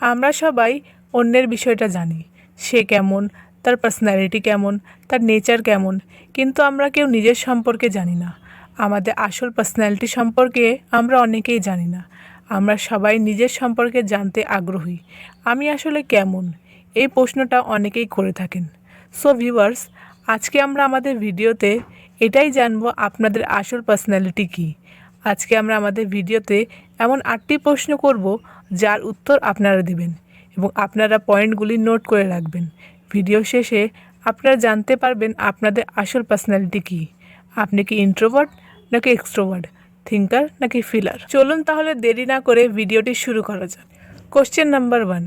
আমরা সবাই অন্যের বিষয়টা জানি। সে কেমন, তার পার্সোনালিটি কেমন, তার নেচার কেমন, কিন্তু আমরা কেউ নিজের সম্পর্কে জানি না। আমাদের আসল পার্সোনালিটি সম্পর্কে আমরা অনেকেই জানি না। আমরা সবাই নিজের সম্পর্কে জানতে আগ্রহী। আমি আসলে কেমন? এই প্রশ্নটা অনেকেই করে থাকেন। সো ভিউয়ার্স আজকে আমরা আমাদের ভিডিওতে এটাই জানব আপনাদের আসল পার্সোনালিটি কী। আজকে আমরা আমাদের ভিডিওতে এমন আটটি প্রশ্ন করব যার উত্তর আপনারা দেবেন এবং আপনারা পয়েন্টগুলি নোট করে রাখবেন। ভিডিও শেষে আপনারা জানতে পারবেন আপনাদের আসল পার্সোনালিটি কী। আপনি কি ইন্ট্রোভার্ট নাকি এক্সট্রোভার্ট থিঙ্কার নাকি ফিলার চলুন তাহলে দেরি না করে ভিডিওটি শুরু করা যাক। কোশ্চেন নাম্বার ওয়ান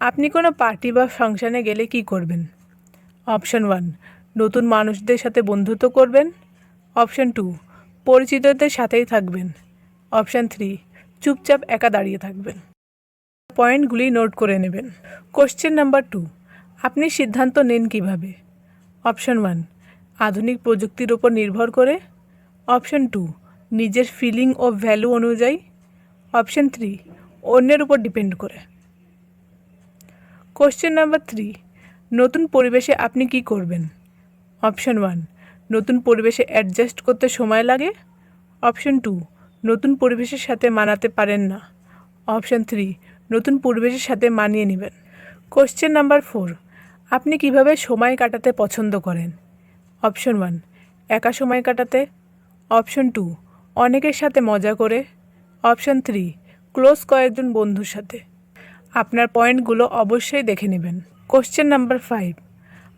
আপনি কোনো পার্টি বা ফাংশানে গেলে কি করবেন? অপশন ওয়ান নতুন মানুষদের সাথে বন্ধুত্ব করবেন? অপশন টু পরিচিতদের সাথেই থাকবেন? অপশান থ্রি চুপচাপ একা দাঁড়িয়ে থাকবেন। পয়েন্টগুলি নোট করে নেবেন। কোশ্চেন নাম্বার টু, আপনি সিদ্ধান্ত নেন কীভাবে? অপশন ওয়ান, আধুনিক প্রযুক্তির ওপর নির্ভর করে। অপশন টু, নিজের ফিলিং ও ভ্যালু অনুযায়ী। অপশন থ্রি, অন্যের উপর ডিপেন্ড করে। কোশ্চেন নাম্বার থ্রি, নতুন পরিবেশে আপনি কি করবেন? অপশন ওয়ান, নতুন পরিবেশে অ্যাডজাস্ট করতে সময় লাগে। অপশন টু নতুন পরিবেশের সাথে মানাতে পারেন না। অপশন থ্রি, নতুন পরিবেশের সাথে মানিয়ে নেবেন। কোশ্চেন নাম্বার ফোর, আপনি কীভাবে সময় কাটাতে পছন্দ করেন? অপশন ওয়ান, একা সময় কাটাতে। অপশন টু, অনেকের সাথে মজা করে। অপশন থ্রি, ক্লোজ কয়েকজন বন্ধুর সাথে। আপনার পয়েন্টগুলো অবশ্যই দেখে নেবেন। কোশ্চেন নাম্বার ফাইভ,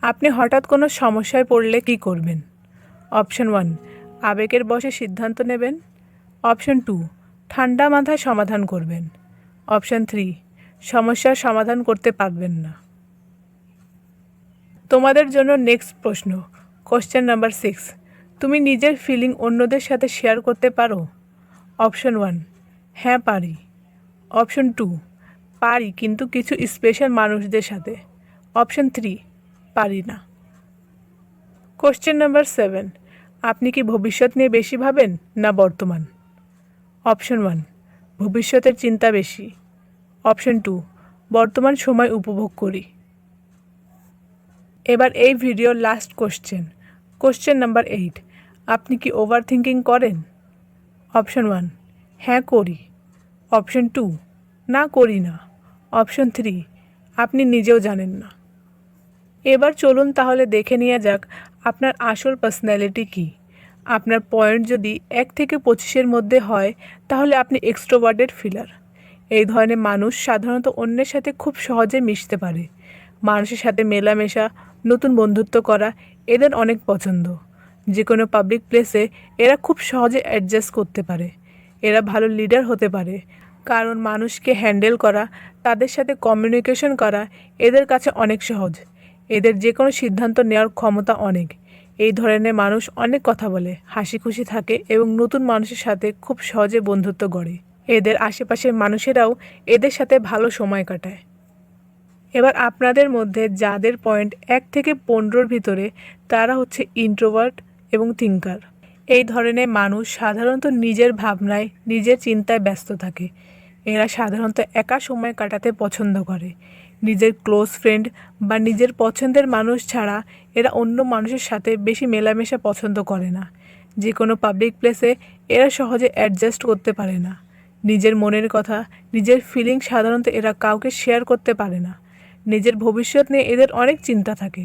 আপনি হঠাৎ কোনো সমস্যায় পড়লে কি করবেন? অপশন ওয়ান, আবেগের বসে সিদ্ধান্ত নেবেন। অপশন টু, ঠান্ডা মাথায় সমাধান করবেন। অপশন থ্রি, সমস্যার সমাধান করতে পারবেন না। তোমাদের জন্য নেক্সট প্রশ্ন, কোশ্চেন নাম্বার সিক্স, তুমি নিজের ফিলিং অন্যদের সাথে শেয়ার করতে পারো? অপশন ওয়ান হ্যাঁ পারি। অপশন টু, পারি, কিন্তু কিছু স্পেশাল মানুষদের সাথে। অপশন থ্রি, পারি না। কোশ্চেন নাম্বার সেভেন, আপনি কি ভবিষ্যৎ নিয়ে বেশি ভাবেন না বর্তমান? অপশন ওয়ান, ভবিষ্যতের চিন্তা বেশি। অপশন টু, বর্তমান সময় উপভোগ করি। এবার এই ভিডিওর last question question number eight আপনি কি ওভার থিঙ্কিং করেন? অপশন ওয়ান হ্যাঁ করি। অপশন টু, না করি না। অপশন থ্রি, আপনি নিজেও জানেন না। এবার চলুন তাহলে দেখে নেওয়া যাক আপনার আসল পার্সোনালিটি কী। আপনার পয়েন্ট যদি এক থেকে পঁচিশের মধ্যে হয়, তাহলে আপনি এক্সট্রোভার্টেড ফিলার এই ধরনের মানুষ সাধারণত অন্যের সাথে খুব সহজে মিশতে পারে। মানুষের সাথে মেলামেশা, নতুন বন্ধুত্ব করা এদের অনেক পছন্দ। যে কোনো পাবলিক প্লেসে এরা খুব সহজে অ্যাডজাস্ট করতে পারে। এরা ভালো লিডার হতে পারে। কারণ মানুষকে হ্যান্ডেল করা, তাদের সাথে কমিউনিকেশন করা এদের কাছে অনেক সহজ। এদের যে কোনো সিদ্ধান্ত নেওয়ার ক্ষমতা অনেক। এই ধরনের মানুষ অনেক কথা বলে হাসি খুশি থাকে এবং নতুন মানুষের সাথে খুব সহজে বন্ধুত্ব গড়ে। এদের আশেপাশের মানুষেরাও এদের সাথে ভালো সময় কাটায়। এবার আপনাদের মধ্যে যাদের পয়েন্ট এক থেকে পনেরোর ভিতরে, তারা হচ্ছে ইন্ট্রোভার্ট এবং থিঙ্কার এই ধরনের মানুষ সাধারণত নিজের ভাবনায়, নিজের চিন্তায় ব্যস্ত থাকে। এরা সাধারণত একা সময় কাটাতে পছন্দ করে। নিজের ক্লোজ ফ্রেন্ড বা নিজের পছন্দের মানুষ ছাড়া এরা অন্য মানুষের সাথে বেশি মেলামেশা পছন্দ করে না। যে কোনো পাবলিক প্লেসে এরা সহজে অ্যাডজাস্ট করতে পারে না। নিজের মনের কথা, নিজের ফিলিং সাধারণত এরা কাউকে শেয়ার করতে পারে না। নিজের ভবিষ্যৎ নিয়ে এদের অনেক চিন্তা থাকে।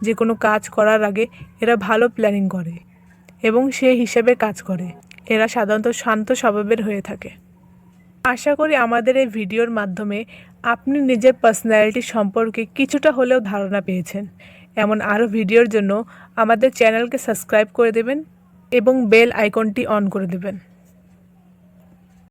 যে কোনো কাজ করার আগে এরা ভালো প্ল্যানিং করে এবং সে হিসাবে কাজ করে। এরা সাধারণত শান্ত স্বভাবের হয়ে থাকে। আশা করি আমাদের এই ভিডিওর মাধ্যমে আপনি নিজের পার্সোনালিটি সম্পর্কে কিছুটা হলেও ধারণা পেয়েছেন। এমন আরও ভিডিওর জন্য আমাদের চ্যানেলকে সাবস্ক্রাইব করে দেবেন এবং বেল আইকনটি অন করে দেবেন।